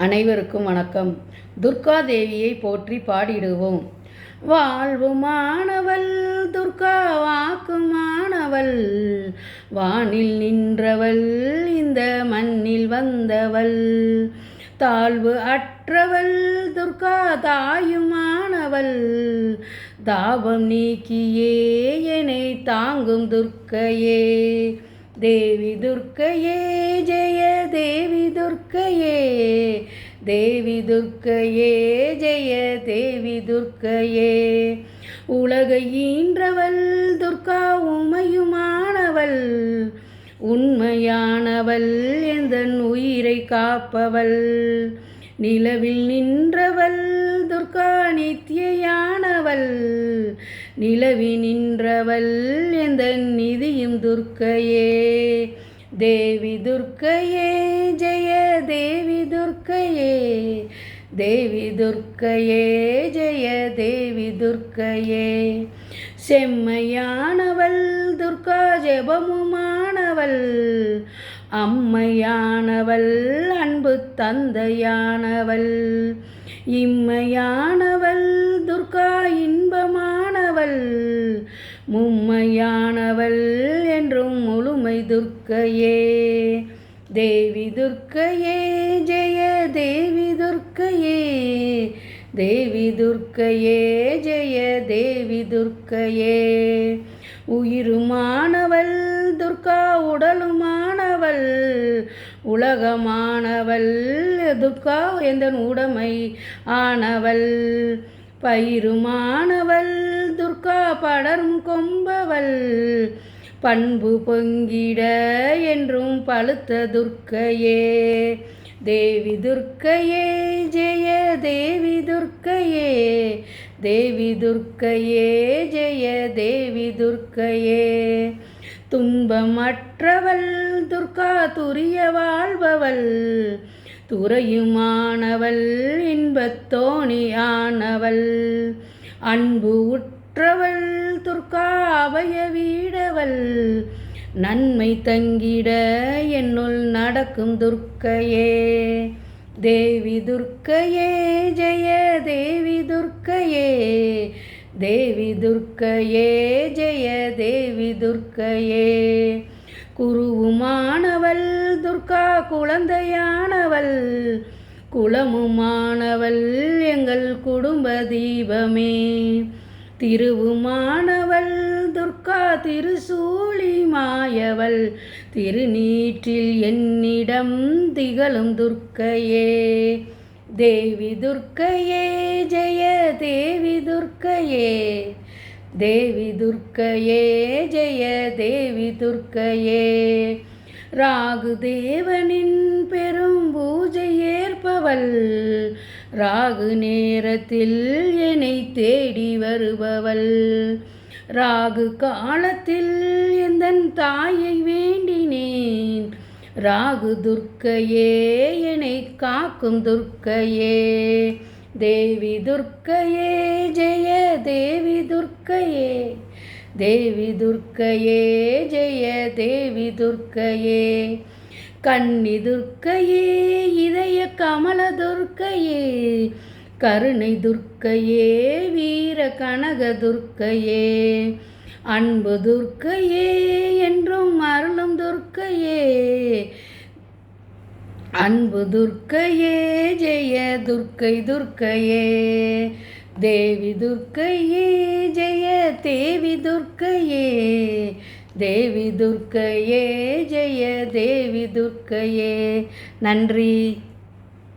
அனைவருக்கும் வணக்கம். துர்கா தேவியை போற்றி பாடிடுவோம். வாழ்வுமானவள் துர்கா வாக்குமானவள் வானில் நின்றவள் இந்த மண்ணில் வந்தவள். தாழ்வு அற்றவள் துர்கா தாயுமானவள் தாபம் நீக்கியே என்னை தாங்கும் துர்க்கையே. தேவி துர்க்கையே ஜெய தேவி துர்க்கையே தேவி துர்க்கையே ஜெய தேவி துர்க்கையே உலகை ஈன்றவள் துர்கா உமையுமானவள். உண்மையானவள் எந்தன் உயிரை காப்பவள். நிலவில் நின்றவள் துர்கா நித்தியானவள் நிலவி நின்றவள் எந்த நிதியும் துர்க்கையே. தேவி துர்க்கையே ஜெய தேவி துர்க்கையே. தேவி துர்க்கையே ஜெய தேவி துர்க்கையே. செம்மையானவள் துர்கா ஜெபமுமானவள். அம்மையானவள் அன்பு தந்தையானவள். இம்மையானவள் துர்கா மும்மையானவள் என்றும் முழுமை துர்க்கையே. தேவி துர்க்கையே ஜெய தேவி துர்க்கையே. தேவி துர்க்கையே ஜெய தேவி துர்க்கையே. உயிருமானவள் துர்கா உடலுமானவள். உலகமானவள் துர்கா எந்த உடைமை ஆனவள். பயிருமானவள் துர்கா படரும் கொம்பவள். பண்பு பொங்கிட என்றும் பழுத்த துர்க்கையே. தேவி துர்க்கையே ஜெய தேவி துர்க்கையே. தேவி துர்க்கையே ஜெய தேவி துர்க்கையே. துன்பமற்றவள் துர்கா துரிய வாழ்பவள். துறையுமானவள் இன்பத்தோணியானவள். அன்பு உட் துர்கா துர்க்காவய வீடவள். நன்மை தங்கிட என்னுள் நடக்கும் துர்க்கையே. தேவி துர்க்கையே ஜெய தேவி துர்க்கையே. தேவி துர்க்கையே ஜெய தேவி துர்க்கையே. குருவுமானவள் துர்கா குழந்தையானவள். குளமுமானவள் எங்கள் குடும்ப தீபமே. திருவுமானவள் துர்கா திருசூழி மாயவள் திருநீற்றில் என்னிடம் திகழும் துர்க்கையே. தேவி துர்க்கையே ஜெய தேவி துர்க்கையே. தேவி துர்க்கையே ஜெய தேவி துர்க்கையே. ராகு தேவனின் பெரும் பூஜை ஏற்பவள் ராகு நேரத்தில் என்னை தேடி வருபவள். ராகு காலத்தில் எந்தன் தாயை வேண்டினேன். ராகு துர்க்கையே என்னை காக்கும் துர்க்கையே. தேவி துர்க்கையே ஜெய தேவி துர்க்கையே. தேவி துர்க்கையே ஜெய தேவி துர்க்கையே. கண்ணி துர்க்கையே இதய கமல துர்க்கையே கருணை துர்க்கையே வீர கனக துர்க்கையே அன்பு துர்க்கையே என்றும் அருளும் துர்க்கையே அன்பு துர்க்கையே ஜெய துர்க்கை துர்க்கையே தேவி துர்க்கையே ஜெய தேவி துர்க்கையே தேவி துர்க்கையே ஜெய தேவி துர்க்கையே. நன்றி.